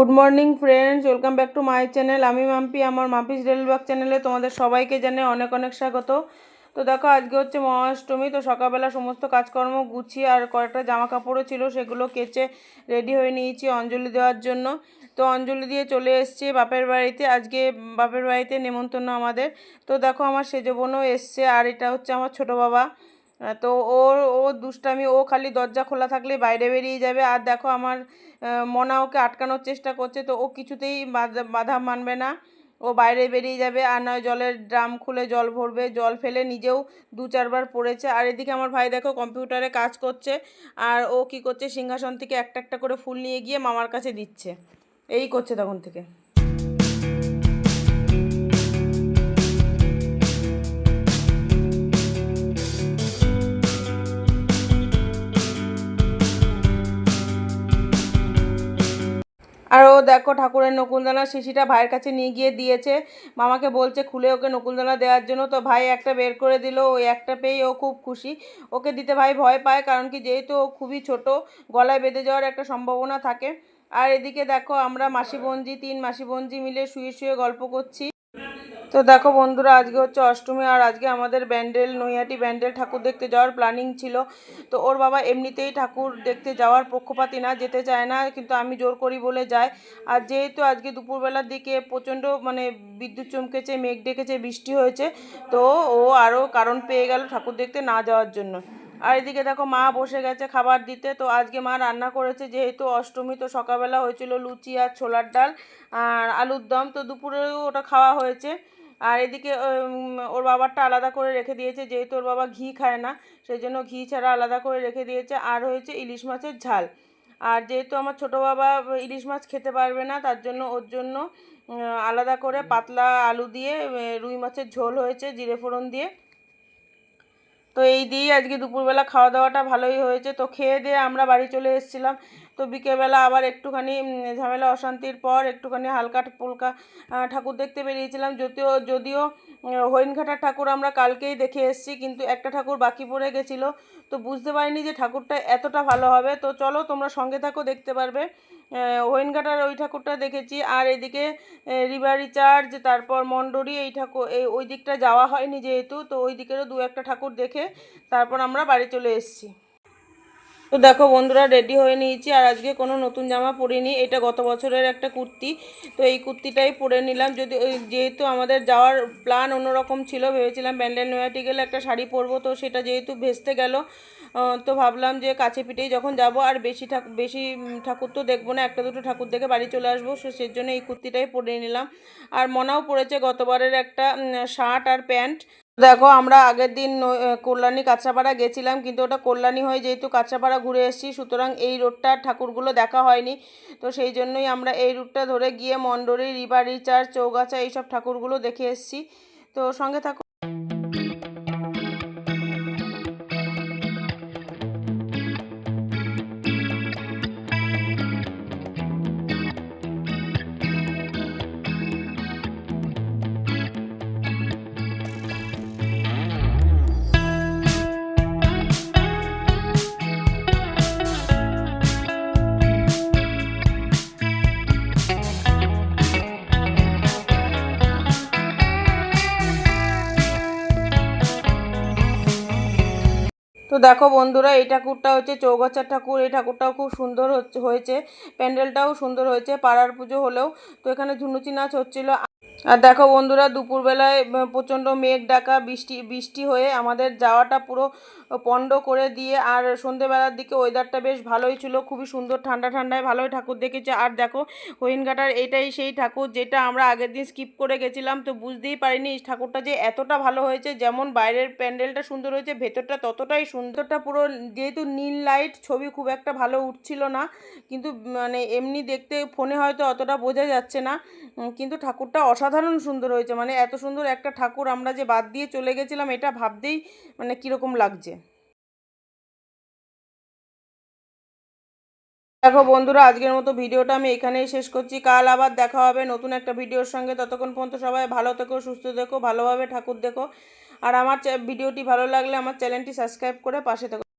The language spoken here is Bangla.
Good morning friends welcome back to my channel আমি মাম্পি, আমার মাম্পিস রেলবাগ চ্যানেলে তোমাদের সবাইকে জানে অনেক অনেক স্বাগত। তো দেখো, আজকে হচ্ছে মহাষ্টমী, তো সকালবেলা সমস্ত কাজকর্ম গুছিয়ে আর কয়েকটা জামা কাপড়ও ছিল, সেগুলো কেচে রেডি হয়ে নিয়েছি অঞ্জলি দেওয়ার জন্য। তো অঞ্জলি দিয়ে চলে এসেছি বাপের বাড়িতে। আজকে বাপের বাড়িতে নেমন্তন্ন আমাদের। তো দেখো, আমার সেজো বোনও এসছে, আর এটা হচ্ছে আমার ছোটো বাবা। তো ওর, ও দুষ্টামি, ও খালি দরজা খোলা থাকলে বাইরে বেরিয়ে যাবে। আর দেখো আমার মনা ওকে আটকানোর চেষ্টা করছে, তো ও কিছুতেই বাধা মানবে না। ও বাইরে বেরিয়ে যাবে, আর নয়, জলের ড্রাম খুলে জল ভরবে। জল ফেলে নিজেও দু চারবার পড়েছে। আর এদিকে আমার ভাই দেখো কম্পিউটারে কাজ করছে, আর ও কি করছে, সিংহাসন থেকে একটা একটা করে ফুল নিয়ে গিয়ে মামার কাছে দিচ্ছে। এই করছে তখন থেকে। দেখো ঠাকুরের নকুলদানা শিশিটা ভাইয়ের কাছে নিয়ে গিয়ে দিয়েছে। মামাকে বলছে, খুলে ওকে নকুলদানা দেওয়ার জন্য। তো ভাই একটা বের করে দিল ওই একটা পেয়ে ও খুব খুশি। ওকে দিতে ভাই ভয় পায়, কারণ কি যেহেতু ও খুবই ছোট, গলায় বেঁধে যাওয়ার একটা সম্ভাবনা থাকে। আর এদিকে দেখো আমরা মাসি তিন মাসি বোনজি মিলে শুয়ে শুয়ে গল্প করছি। তো দেখো বন্ধুরা, আজকে হচ্ছে অষ্টমী আর আজকে আমাদের ব্যান্ডেল, নৈহাটি ব্যান্ডেল ঠাকুর দেখতে যাওয়ার প্ল্যানিং ছিল। তো ওর বাবা এমনিতেই ঠাকুর দেখতে যাওয়ার পক্ষপাতি না, যেতে চায় না, কিন্তু আমি জোর করি বলে যায় আর যেহেতু আজকে দুপুরবেলার দিকে প্রচণ্ড মানে বিদ্যুৎ চমকেছে, মেঘ ডেকেছে, বৃষ্টি হয়েছে, তো ও আরও কারণ পেয়ে গেল ঠাকুর দেখতে না যাওয়ার জন্য। আর এদিকে দেখো মা বসে গেছে খাবার দিতে, তো আজকে মা রান্না করেছে, যেহেতু অষ্টমী তো সকালবেলা হয়েছিল লুচি আর ছোলার ডাল আর আলুর দম, তো দুপুরেও ওটা খাওয়া হয়েছে। আর এদিকে ওর বাবারটা আলাদা করে রেখে দিয়েছে, যেহেতু ওর বাবা ঘি খায় না সেই জন্য ঘি ছাড়া আলাদা করে রেখে দিয়েছে। আর হয়েছে ইলিশ মাছের ঝাল। আর যেহেতু আমার ছোটো বাবা ইলিশ মাছ খেতে পারবে না, তার জন্য ওর জন্য আলাদা করে পাতলা আলু দিয়ে রুই মাছের ঝোল হয়েছে, জিরে ফোড়ন দিয়ে। তো এই দিয়েই আজকে দুপুরবেলা খাওয়া দাওয়াটা ভালোই হয়েছে। তো খেয়ে দিয়ে আমরা বাড়ি চলে এসেছিলাম। তো বিকেলবেলা আবার একটুখানি ঝামেলা, অশান্তির পর একটুখানি হালকা পুলকা ঠাকুর দেখতে বেরিয়েছিলাম। যদিও যদিও হরিণঘাটার ঠাকুর আমরা কালকেই দেখে এসেছি, কিন্তু একটা ঠাকুর বাকি পড়ে গেছিল। তো বুঝতে পারিনি যে ঠাকুরটা এতটা ভালো হবে। তো চলো, তোমরা সঙ্গে থাকো, দেখতে পারবে। হরিণঘাটার ওই ঠাকুরটা দেখেছি। আর এদিকে রিভার রিচার্জ, তারপর মন্ডরি এই ঠাকুর এই, ওই দিকটা যাওয়া হয়নি যেহেতু, তো ওই দিকেরও দু একটা ঠাকুর দেখে তারপর আমরা বাড়ি চলে এসেছি। তো দেখো বন্ধুরা রেডি হয়ে নিয়েছি। আর আজকে কোনো নতুন জামা পরিনি। এটা গত বছরের একটা কুর্তি। তো এই কুর্তিটাই পরে নিলাম। যদি যেহেতু আমাদের যাওয়ার প্ল্যান অন্যরকম ছিল, ভেবেছিলাম ব্যান্ডেল নয়াটি গেলে একটা শাড়ি পরবো, তো সেটা যেহেতু ভেস্তে গেল তো ভাবলাম যে কাছে পিঠেই যখন যাব, আর বেশি ঠাকুর বেশি ঠাকুর তো দেখব না, একটা দুটো ঠাকুর দেখে বাড়ি চলে আসব, সে সেই জন্য এই কুর্তিটাই পরে নিলাম। আর মনাও পড়েছে গতবারের একটা শার্ট আর প্যান্ট। দেখো, আমরা আগের দিন কল্যাণী কাঁচাপাড়া গেছিলাম, কিন্তু ওটা কল্যাণী হয়ে যেহেতু কাঁচাপাড়া ঘুরে এসেছি, সুতরাং এই রোডটা ঠাকুরগুলো দেখা হয়নি। তো সেই জন্যই আমরা এই রুটটা ধরে গিয়ে মন্ডরি রিভার রিচার্জ চৌগাছা, এইসব ঠাকুরগুলো দেখে এসেছি। তো সঙ্গে থাকো। তো দেখো বন্ধুরা, এই ঠাকুরটা হচ্ছে চৌগাছার ঠাকুর। এই ঠাকুরটাও খুব সুন্দর হচ্ছে, হয়েছে। প্যান্ডেলটাও সুন্দর হয়েছে, পাড়ার পুজো হলেও। তো এখানে ঝুনুচি নাচ হচ্ছিল। আর দেখো বন্ধুরা, দুপুরবেলায় প্রচণ্ড মেঘ ডাকা, বৃষ্টি বৃষ্টি হয়ে আমাদের যাওয়াটা পুরো পণ্ড করে দিয়ে আর সন্ধেবেলার দিকে ওয়েদারটা বেশ ভালোই ছিল। খুবই সুন্দর, ঠান্ডা ঠান্ডায় ভালোই ঠাকুর দেখেছে। আর দেখো, হরিণঘাটার এটাই সেই ঠাকুর যেটা আমরা আগের দিন স্কিপ করে গেছিলাম, তো বুঝতেই পারিনি ঠাকুরটা যে এতটা ভালো হয়েছে, যেমন বাইরের প্যান্ডেলটা সুন্দর হয়েছে, ভেতরটা ততটাই সুন্দরটা পুরো যেহেতু নীল লাইট ছবি খুব একটা ভালো উঠছিল না, কিন্তু মানে এমনি দেখতে ফোনে হয়তো অতটা বোঝা যাচ্ছে না। কিন্তু ঠাকুরটা অসাধারণ সুন্দর হয়েছে। মানে এত সুন্দর একটা ঠাকুর আমরা যে বাদ দিয়ে চলে গেছিলাম, এটা ভাবতেই মানে কীরকম লাগছে। দেখো বন্ধুরা, আজকের মতো ভিডিওটা আমি এখানেই শেষ করছি। কাল আবার দেখা হবে নতুন একটা ভিডিওর সঙ্গে। ততক্ষণ পর্যন্ত সবাই ভালো থেকো, সুস্থ থেকো, ভালোভাবে ঠাকুর দেখো। আর আমার ভিডিওটি ভালো লাগলে আমার চ্যানেলটি সাবস্ক্রাইব করে পাশে থেকো।